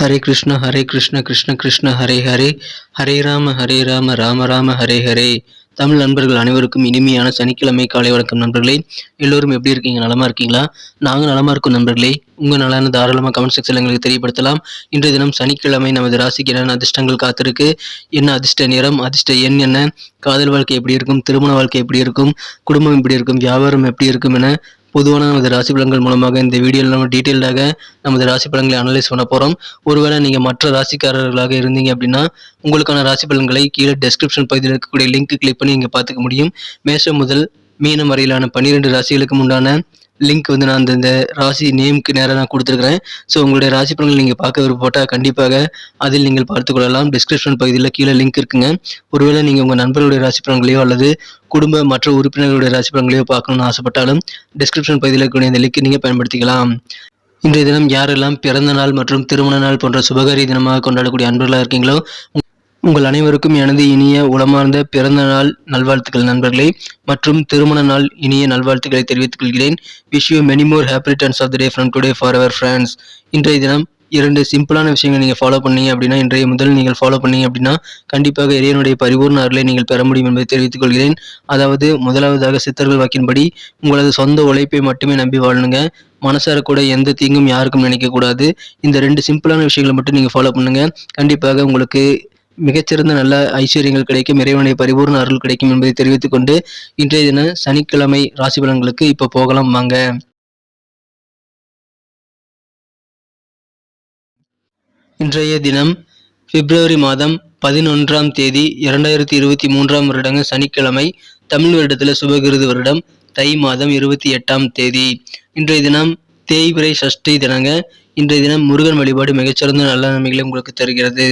ஹரே கிருஷ்ண ஹரே கிருஷ்ண கிருஷ்ண கிருஷ்ண ஹரே ஹரே. ஹரே ராம ஹரே ராம ராம ராம ஹரே ஹரே. தமிழ் நண்பர்கள் அனைவருக்கும் இனிமையான சனிக்கிழமை காலை வணக்கம் நண்பர்களே. எல்லோரும் எப்படி இருக்கீங்க? நலமா இருக்கீங்களா? நாங்கள் நலமா இருக்கும் நண்பர்களே. உங்கள் நலன தாராளமாக கமெண்ட் செக்ஷன் எங்களுக்கு தெரியப்படுத்தலாம். இன்றைய தினம் சனிக்கிழமை நமது ராசிக்கு என்னென்ன அதிர்ஷ்டங்கள் காத்திருக்கு? என்ன அதிர்ஷ்ட நிறம் அதிர்ஷ்ட எண் என்ன? காதல் வாழ்க்கை எப்படி இருக்கும்? திருமண வாழ்க்கை எப்படி இருக்கும்? குடும்பம் எப்படி இருக்கும்? வியாபாரம் எப்படி இருக்கும் என பொதுவான நமது ராசி பலன்கள் மூலமாக இந்த வீடியோவில் நம்ம டீட்டெயில்டாக நமது ராசி பலன்களை அனலைஸ் பண்ண போகிறோம் ஒருவேளை நீங்கள் மற்ற ராசிக்காரர்களாக இருந்தீங்க அப்படின்னா உங்களுக்கான ராசி பலன்களை கீழே டெஸ்கிரிப்ஷன் பகுதியில் இருக்கக்கூடிய லிங்க் கிளிக் பண்ணி நீங்கள் பார்த்துக்க முடியும். மேஷம் முதல் மீனம் வரையிலான பன்னிரெண்டு ராசிகளுக்கு உண்டான லிங்க் வந்து நான் அந்த ராசி நேமுக்கு நேராக நான் கொடுத்துருக்குறேன். ஸோ உங்களுடைய ராசி பலன்கள் நீங்கள் பார்க்க விருப்பப்பட்டால் கண்டிப்பாக அதில் நீங்கள் பார்த்துக்கொள்ளலாம் டிஸ்கிரிப்ஷன் பகுதியில் கீழே லிங்க் இருக்குங்க. ஒருவேளை நீங்கள் உங்கள் நண்பர்களுடைய ராசி பலன்களையோ அல்லது குடும்ப மற்ற உறுப்பினர்களுடைய ராசி பலன்களையோ பார்க்கணும்னு ஆசைப்பட்டாலும் டிஸ்கிரிப்ஷன் பகுதியில் இருக்கக்கூடிய இந்த லிங்க் நீங்கள் பயன்படுத்திக்கலாம். இன்றைய தினம் யாரெல்லாம் பிறந்த நாள் மற்றும் திருமண நாள் போன்ற சுபகாரி தினமாக கொண்டாடக்கூடிய அன்பர்களாக இருக்கீங்களோ உங்கள் அனைவருக்கும் எனது இனிய உளமார்ந்த பிறந்த நாள் நல்வாழ்த்துக்கள் நண்பர்களே. மற்றும் திருமண நாள் இனிய நல்வாழ்த்துக்களை தெரிவித்துக் கொள்கிறேன். Wish you many more happy returns of the day from today for our friends இன்றைய தினம் இரண்டு சிம்பிளான விஷயங்கள் நீங்கள் ஃபாலோ பண்ணீங்க அப்படின்னா இன்றைய முதல் நீங்கள் ஃபாலோ பண்ணீங்க அப்படின்னா கண்டிப்பாக இறைவனுடைய பரிபூர்ண அருளை நீங்கள் பெற முடியும் என்பதை தெரிவித்துக் கொள்கிறேன். அதாவது முதலாவதாக சித்தர்கள் வாக்கின்படி உங்களது சொந்த உழைப்பை மட்டுமே நம்பி வாழணுங்க மனசார கூட எந்த தீங்கும் யாருக்கும் நினைக்கக்கூடாது இந்த ரெண்டு சிம்பிளான விஷயங்களை மட்டும் நீங்கள் ஃபாலோ பண்ணுங்கள் கண்டிப்பாக உங்களுக்கு மிகச்சிறந்த நல்ல ஐஸ்வர்யங்கள் கிடைக்கும் இறைவனுடைய பரிபூர்ண அருள் கிடைக்கும் என்பதை தெரிவித்துக் கொண்டு இன்றைய தின சனிக்கிழமை ராசி பலன்களுக்கு இப்போ போகலாம் வாங்க. இன்றைய தினம் பிப்ரவரி மாதம் பதினொன்றாம் தேதி இரண்டாயிரத்தி இருபத்தி மூன்றாம் வருடங்க சனிக்கிழமை தமிழ் வருடத்தில் சுபகிருது வருடம் தை மாதம் இருபத்தி எட்டாம் தேதி. இன்றைய தினம் தேய்பிரை சஷ்டி தினங்க இன்றைய தினம் முருகன் வழிபாடு மிகச்சிறந்த நல்ல நன்மைகளை உங்களுக்கு தருகிறது.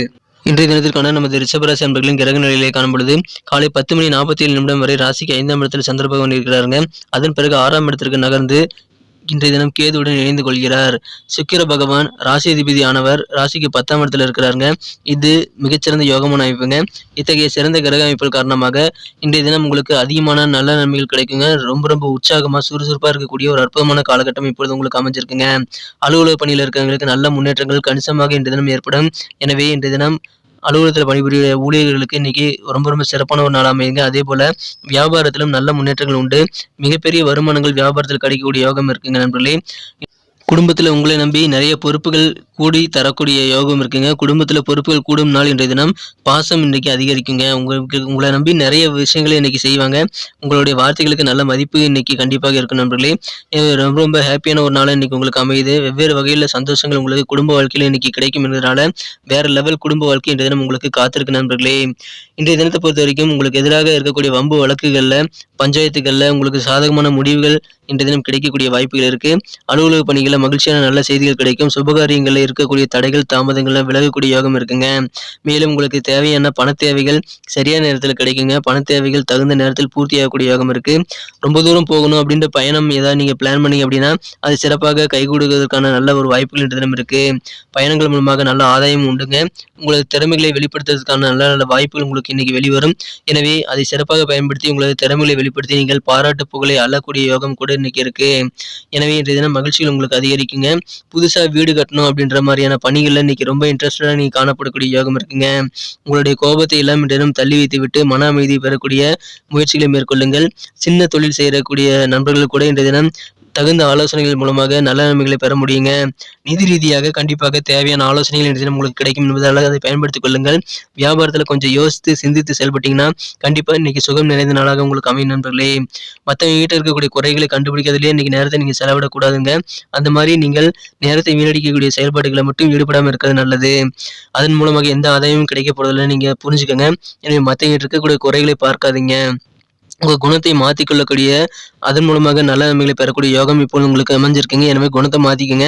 இன்றைய தினத்திற்கான நமது ரிஷபராசி அன்பர்களின் கிரக நிலையிலே காணப்படுது. காலை பத்து மணி நாற்பத்தி ஏழு நிமிடம் வரை ராசிக்கு ஐந்தாம் இடத்தில் சந்திர பகவான் இருக்கிறாருங்க. அதன் பிறகு ஆறாம் இடத்திற்கு நகர்ந்து இன்றைய தினம் கேதுவுடன் இணைந்து கொள்கிறார். சுக்கிர பகவான் ராசி அதிபதி ஆனவர் ராசிக்கு பத்தாம் இடத்துல இருக்கிறாருங்க. இது மிகச்சிறந்த யோகமான அமைப்புங்க. இத்தகைய சிறந்த கிரக அமைப்புகள் காரணமாக இன்றைய தினம் உங்களுக்கு அதிகமான நல்ல நன்மைகள் கிடைக்குங்க. ரொம்ப ரொம்ப உற்சாகமா சுறுசுறுப்பா இருக்கக்கூடிய ஒரு அற்புதமான காலகட்டம் இப்பொழுது உங்களுக்கு அமைஞ்சிருக்குங்க. அலுவலக பணியில் இருக்கிறவங்களுக்கு நல்ல முன்னேற்றங்கள் கணிசமாக இன்றைய தினம் ஏற்படும். எனவே இன்றைய தினம் அலுவலகத்தில் பணிபுரிய ஊழியர்களுக்கு இன்னைக்கு ரொம்ப ரொம்ப சிறப்பான ஒரு நாள் அமையுங்க அதே போல வியாபாரத்திலும் நல்ல முன்னேற்றங்கள் உண்டு. மிகப்பெரிய வருமானங்கள் வியாபாரத்தில் கிடைக்கக்கூடிய யோகம் இருக்குங்க நண்பர்களே. குடும்பத்தில் உங்களை நம்பி நிறைய பொறுப்புகள் கூடி தரக்கூடிய யோகம் இருக்குங்க. குடும்பத்தில் பொறுப்புகள் கூடும் நாள் இன்றைய தினம். பாசம் இன்றைக்கு அதிகரிக்குங்க. உங்களுக்கு உங்களை நம்பி நிறைய விஷயங்களை இன்னைக்கு செய்வாங்க. உங்களுடைய வார்த்தைகளுக்கு நல்ல மதிப்பு இன்னைக்கு கண்டிப்பாக இருக்கும் நண்பர்களே. ரொம்ப ரொம்ப ஹாப்பியான ஒரு நாள் இன்றைக்கி உங்களுக்கு அமையுது. வெவ்வேறு வகையில் சந்தோஷங்கள் உங்களுக்கு குடும்ப வாழ்க்கையில் இன்னைக்கு கிடைக்கும் என்பதனால வேறு லெவல் குடும்ப வாழ்க்கை இன்றைய தினம் உங்களுக்கு காத்திருக்கு நண்பர்களே. இன்றைய தினத்தை பொறுத்த வரைக்கும் உங்களுக்கு எதிராக இருக்கக்கூடிய வம்பு வழக்குகளில் பஞ்சாயத்துகளில் உங்களுக்கு சாதகமான முடிவுகள் இன்றைய தினம் கிடைக்கக்கூடிய வாய்ப்புகள் இருக்கு. அலுவலக பணிகளில் மகிழ்ச்சியான நல்ல செய்திகள் கிடைக்கும். சுபகாரியங்களில் இருக்கக்கூடிய தடைகள் தாமதங்கள்லாம் விலகக்கூடிய யோகம் இருக்குங்க. மேலும் உங்களுக்கு தேவையான பண தேவைகள் சரியான நேரத்தில் கிடைக்குங்க. பண தேவைகள் தகுந்த நேரத்தில் பூர்த்தி ஆகக்கூடிய யோகம் இருக்கு. ரொம்ப தூரம் போகணும் அப்படின்ற பயணம் ஏதாவது நீங்க பிளான் பண்ணீங்க அப்படின்னா அது சிறப்பாக கைகூடுவதற்கான நல்ல ஒரு வாய்ப்புகள் இன்றைய தினம் இருக்கு. பயணங்கள் மூலமாக நல்ல ஆதாயம் உண்டுங்க. உங்களது திறமைகளை வெளிப்படுத்துவதற்கான நல்ல நல்ல வாய்ப்புகள் உங்களுக்கு இன்னைக்கு வெளிவரும். எனவே அதை சிறப்பாக பயன்படுத்தி உங்களது திறமைகளை வெளிப்படுத்தி நீங்கள் பாராட்டு புகழை அள்ளக்கூடிய யோகம் கூட இன்னைக்கு இருக்கு எனவே இன்றைய தினம் மகிழ்ச்சிகள் உங்களுக்கு அதிகரிக்குங்க. புதுசா வீடு கட்டணும் அப்படின்ற மாதிரியான பணிகள்ல இன்னைக்கு ரொம்ப இன்ட்ரெஸ்டடா நீங்க காணப்படக்கூடிய யோகம் இருக்குங்க. உங்களுடைய கோபத்தை எல்லாம் இன்றைய தினம் தள்ளி வைத்து விட்டு மன அமைதி பெறக்கூடிய முயற்சிகளை மேற்கொள்ளுங்கள். சின்ன தொழில் செய்யக்கூடிய நண்பர்கள் கூட இன்றைய தினம் தகுந்த ஆலோசனைகள் மூலமாக நல்ல நன்மைகளை பெற முடியுங்க. நிதி ரீதியாக கண்டிப்பாக தேவையான ஆலோசனைகள் இன்றைய உங்களுக்கு கிடைக்கும் என்பதால் அதை பயன்படுத்திக் கொள்ளுங்கள். வியாபாரத்தில் கொஞ்சம் யோசித்து சிந்தித்து செயல்பட்டீங்கன்னா கண்டிப்பாக இன்னைக்கு சுகம் நிறைந்த நாளாக உங்களுக்கு அமையும் நண்பர்களே. மற்றவங்க கிட்ட இருக்கக்கூடிய குறைகளை கண்டுபிடிக்கிறதுலேயே இன்னைக்கு நேரத்தை நீங்கள் செலவிடக்கூடாதுங்க. அந்த மாதிரி நீங்கள் நேரத்தை வீணடிக்கக்கூடிய செயல்பாடுகளை மட்டும் ஈடுபடாமல் இருக்கிறது நல்லது. அதன் மூலமாக எந்த ஆதாயமும் கிடைக்க போறதில்லை. நீங்கள் புரிஞ்சுக்கோங்க. எனவே மற்றவங்க இருக்கக்கூடிய குறைகளை பார்க்காதீங்க. உங்கள் குணத்தை மாற்றிக்கொள்ளக்கூடிய அதன் மூலமாக நல்ல நன்மைகளை பெறக்கூடிய யோகம் இப்போது உங்களுக்கு அமைஞ்சிருக்குங்க. எனவே குணத்தை மாற்றிக்கங்க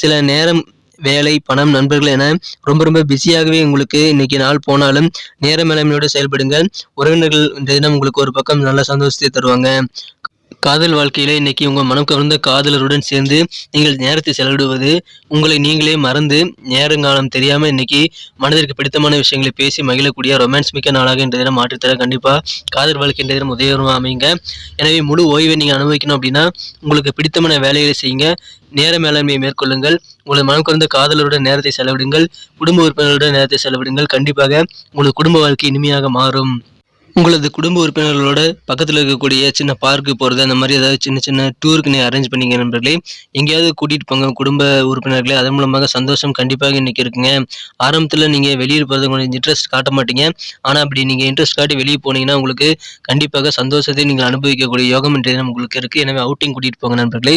சில நேரம் வேலை பணம் நண்பர்கள் என ரொம்ப ரொம்ப பிஸியாகவே உங்களுக்கு இன்னைக்கு நாள் போனாலும் நேர மேலாண்மையோடு செயல்படுங்கள். உறவினர்கள் இந்த தினம் உங்களுக்கு ஒரு பக்கம் நல்ல சந்தோஷத்தை தருவாங்க. காதல் வாழ்க்கையில இன்னைக்கு உங்க மனம் கவர்ந்த காதலருடன் சேர்ந்து நீங்கள் நேரத்தை செலவிடுவது உங்களை நீங்களே மறந்து நேரங்காலம் தெரியாம இன்னைக்கு மனதிற்கு பிடித்தமான விஷயங்களை பேசி மகிழக்கூடிய ரொமான்ஸ் மிக்க நாளாக இன்றைய தினம் மாற்றுத்தர கண்டிப்பா காதல் வாழ்க்கை இன்றைய தினம் உதயகரமாக அமைங்க எனவே முழு ஓய்வை நீங்க அனுபவிக்கணும் அப்படின்னா உங்களுக்கு பிடித்தமான வேலைகளை செய்யுங்க. நேர மேலாண்மையை மேற்கொள்ளுங்கள். உங்களது மனம் கவர்ந்த காதலருடன் நேரத்தை செலவிடுங்கள். குடும்ப உறுப்பினர்களுடன் நேரத்தை செலவிடுங்கள். கண்டிப்பாக உங்களது குடும்ப வாழ்க்கை இனிமையாக மாறும். உங்களது குடும்ப உறுப்பினர்களோட பக்கத்தில் இருக்கக்கூடிய சின்ன பார்க்கு போகிறது அந்த மாதிரி ஏதாவது சின்ன சின்ன டூருக்கு நீங்கள் அரேஞ்ச் பண்ணிங்க நண்பர்களே எங்கேயாவது கூட்டிகிட்டு போங்க குடும்ப உறுப்பினர்களே. அதன் மூலமாக சந்தோஷம் கண்டிப்பாக இன்றைக்கி இருக்குங்க. ஆரம்பத்தில் நீங்கள் வெளியில் போகிறது கொஞ்சம் இன்ட்ரெஸ்ட் காட்ட மாட்டீங்க. ஆனால் அப்படி நீங்கள் இன்ட்ரெஸ்ட் காட்டி வெளியே போனீங்கன்னா உங்களுக்கு கண்டிப்பாக சந்தோஷத்தை நீங்கள் அனுபவிக்கக்கூடிய யோகம் என்றது உங்களுக்கு இருக்குது எனவே அவுட்டிங் கூட்டிகிட்டு போங்க நண்பர்களே.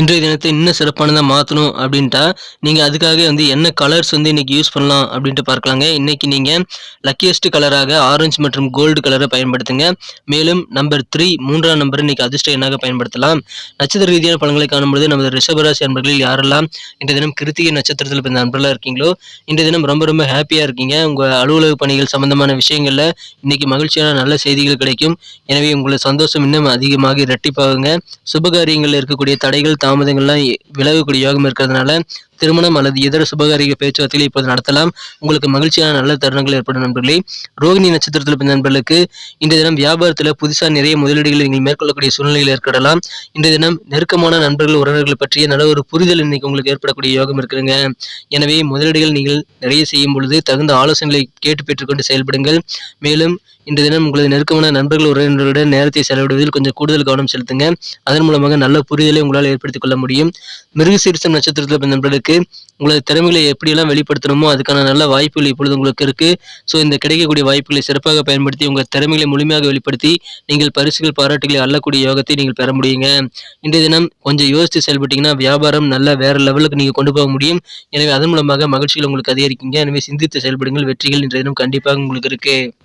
இன்றைய தினத்தை இன்னும் சிறப்பானதாக மாற்றணும் அப்படின்ட்டா நீங்கள் அதுக்காக வந்து என்ன கலர்ஸ் வந்து இன்றைக்கி யூஸ் பண்ணலாம் அப்படின்ட்டு பார்க்கலாங்க. இன்றைக்கி நீங்கள் லக்கியஸ்ட் கலராக ஆரஞ்சு மற்றும் கோல்டு கலரை பயன்படுத்துங்க. மேலும் நம்பர் த்ரீ மூன்றாம் நம்பர் இன்றைக்கி அதிர்ஷ்ட எண்ணாக பயன்படுத்தலாம். நட்சத்திர ரீதியான பலன்களை காணும்பொழுது நமது ரிஷபராசி நண்பர்களில் யாரெல்லாம் இந்த தினம் கிருத்திகை நட்சத்திரத்தில் பிறந்த நண்பர்களாக இருக்கீங்களோ இந்த தினம் ரொம்ப ரொம்ப ஹாப்பியாக இருக்கீங்க. உங்கள் அலுவலக பணிகள் சம்பந்தமான விஷயங்களில் இன்றைக்கி மகிழ்ச்சியான நல்ல செய்திகள் கிடைக்கும். எனவே உங்களை சந்தோஷம் இன்னும் அதிகமாக இரட்டிப்பாகுங்க. சுபகாரியங்களில் இருக்கக்கூடிய தடைகள் தாமதங்கள்லாம் விலகக்கூடிய யோகம் இருக்கிறதுனால திருமணம் அல்லது இதர சுபகாரிய பேச்சுவார்த்தைகளை இப்போது நடத்தலாம். உங்களுக்கு மகிழ்ச்சியான நல்ல தருணங்கள் ஏற்படும் நண்பர்களே. ரோகிணி நட்சத்திரத்தில் பிறந்த நண்பர்களுக்கு இந்த தினம் வியாபாரத்தில் புதுசாக நிறைய முதலீடுகளை நீங்கள் மேற்கொள்ளக்கூடிய சூழ்நிலைகள் ஏற்படலாம். இந்த தினம் நெருக்கமான நண்பர்கள் உறவினர்கள் பற்றிய நல்ல ஒரு புரிதல் இன்னைக்கு உங்களுக்கு ஏற்படக்கூடிய யோகம் இருக்குதுங்க. எனவே முதலீடுகள் நீங்கள் நிறைய செய்யும் பொழுது தகுந்த ஆலோசனைகளை கேட்டு பெற்றுக்கொண்டு செயல்படுங்கள். மேலும் இந்த தினம் உங்களது நெருக்கமான நண்பர்கள் உறவினர்களுடன் நேரத்தை செலவிடுவதில் கொஞ்சம் கூடுதல் கவனம் செலுத்துங்க. அதன் மூலமாக நல்ல புரிதலை உங்களால் ஏற்படுத்திக் கொள்ள முடியும். மிருகசீரிசம் நட்சத்திரத்தில் பிறந்த நண்பர்களுக்கு உங்களது திறமைகளை எப்படியெல்லாம் வெளிப்படுத்தணுமோ அதுக்கான நல்ல வாய்ப்புகள் இப்பொழுது உங்களுக்கு இருக்குது ஸோ இந்த கிடைக்கக்கூடிய வாய்ப்புகளை சிறப்பாக பயன்படுத்தி உங்கள் திறமைகளை முழுமையாக வெளிப்படுத்தி நீங்கள் பரிசுகள் பாராட்டுகளை அள்ளக்கூடிய யோகத்தை நீங்கள் பெற முடியுங்க. இன்றைய தினம் கொஞ்சம் யோசித்து செயல்பட்டீங்கன்னா வியாபாரம் நல்ல வேற லெவலுக்கு நீங்கள் கொண்டு போக முடியும். எனவே அதன் மூலமாக மகிழ்ச்சிகள் உங்களுக்கு அதிகரிக்குங்க. எனவே சிந்தித்து செயல்படுங்கள். வெற்றிகள் இன்றைய தினம் கண்டிப்பாக உங்களுக்கு இருக்குது